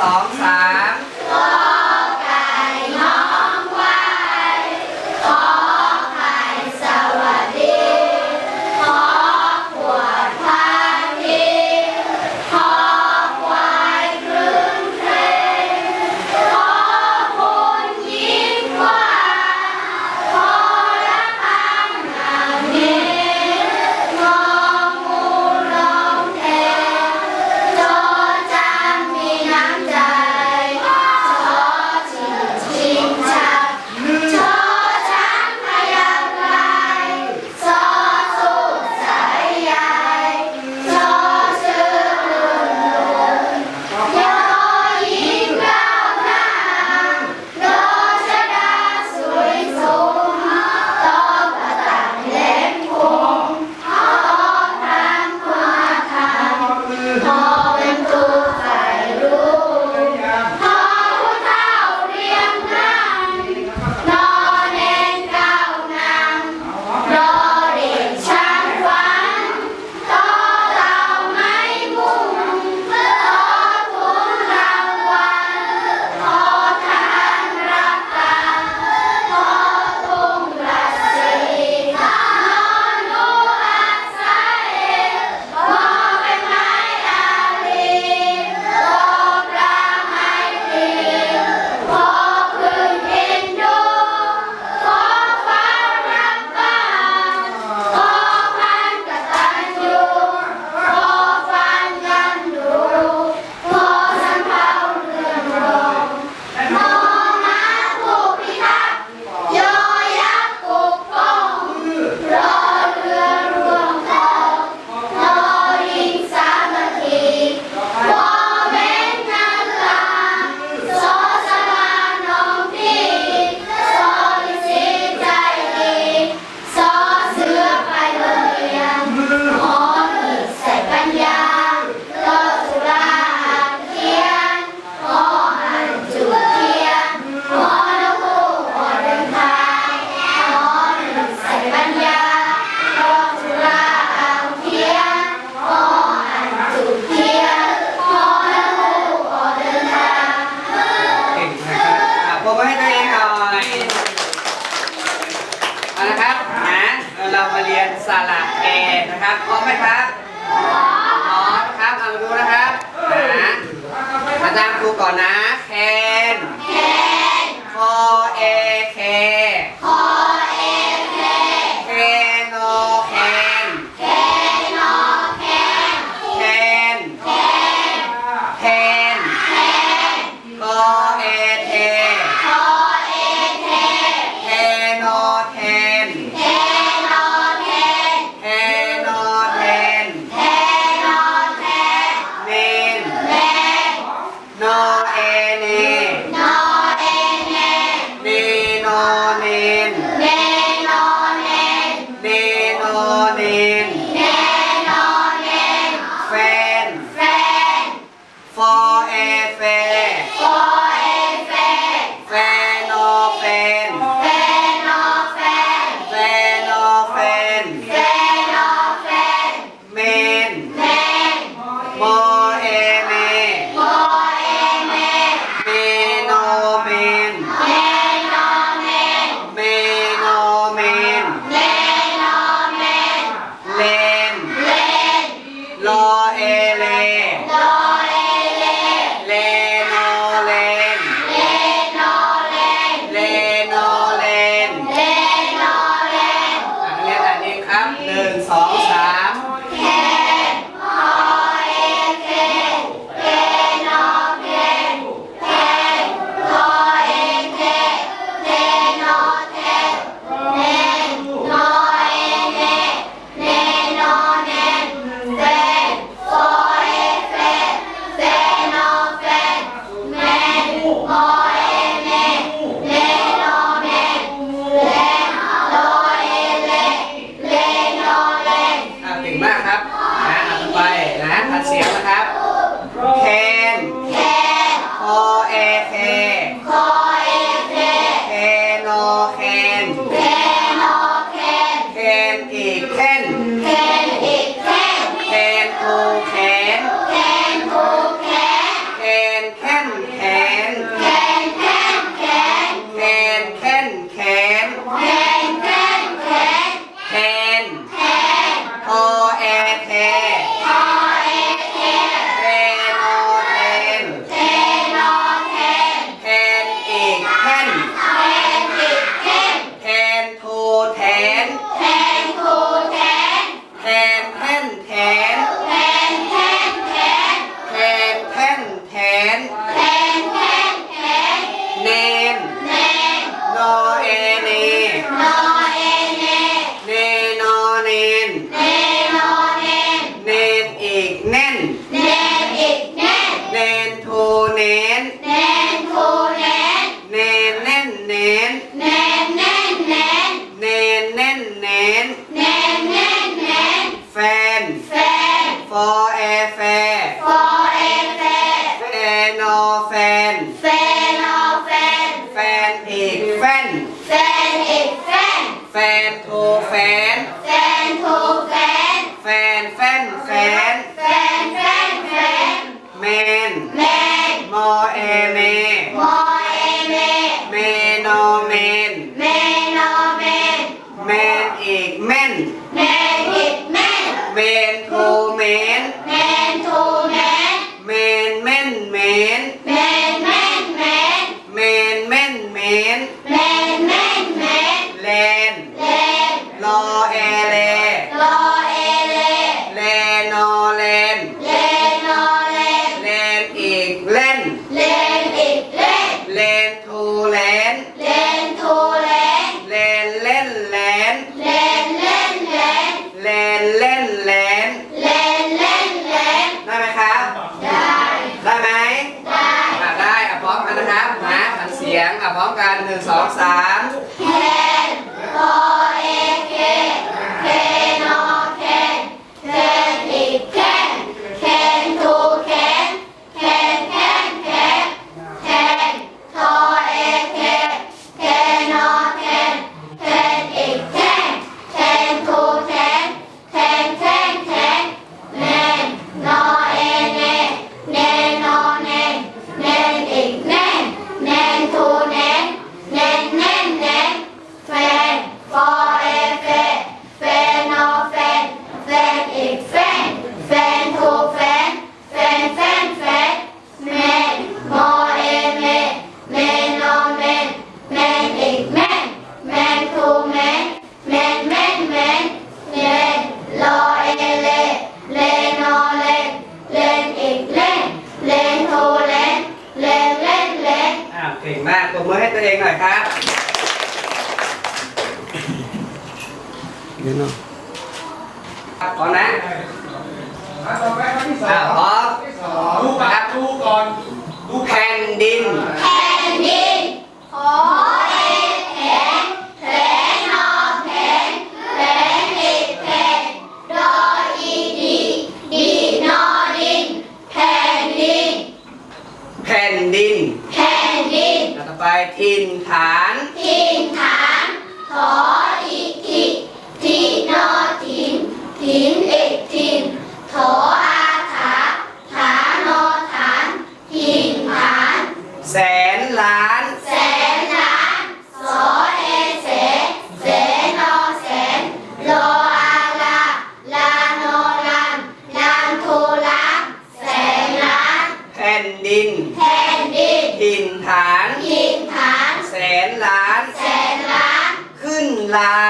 สองสาม สระเอนะครับพร้อมไหมครับพร้อมครับเอามาดูนะครับนะอาจารย์ครูก่อนนะแคนแคนคอเอแคน เนนเนนอเนนเนนอเนนเนนอเนนแฟนแฟนฟอเอเฟฟอเอเฟแฟนอเฟน แฟนอเฟน แฟนอเฟน แฟนอเฟน เมนเมนมอ for a fair หาผันเสียงอะพร้อมกันหนึ่งสองสาม งหน่อยครับเดี๋ยวนะก่อนนะอไปครับที่สองพร้อมดูกก่อนดูแผ่นดินแผ่นดินขอเแข็งแข็งนอแข็งแข็นแผ่นดออีดีดีนอดินแผ่นดินแผ่นดินแผ่น นดิน แล้วก็ไปถิ่นฐานถิ่นฐานขออีกทีทีนอถิ่นถิ่นเอกถิ่นขอ Bye.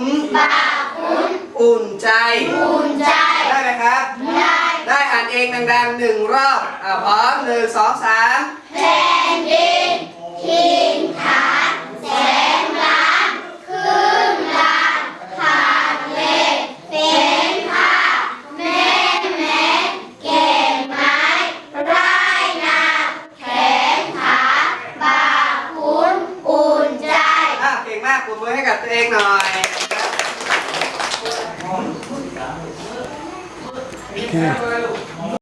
นปากคุ้นอุ่นใจอุ่นใจ ได้ไหมครับ ได้ได้อ่านเองดังๆหนึ่งรอบอ่าพร้อมหนึ่งสองสามแผ่นดินที่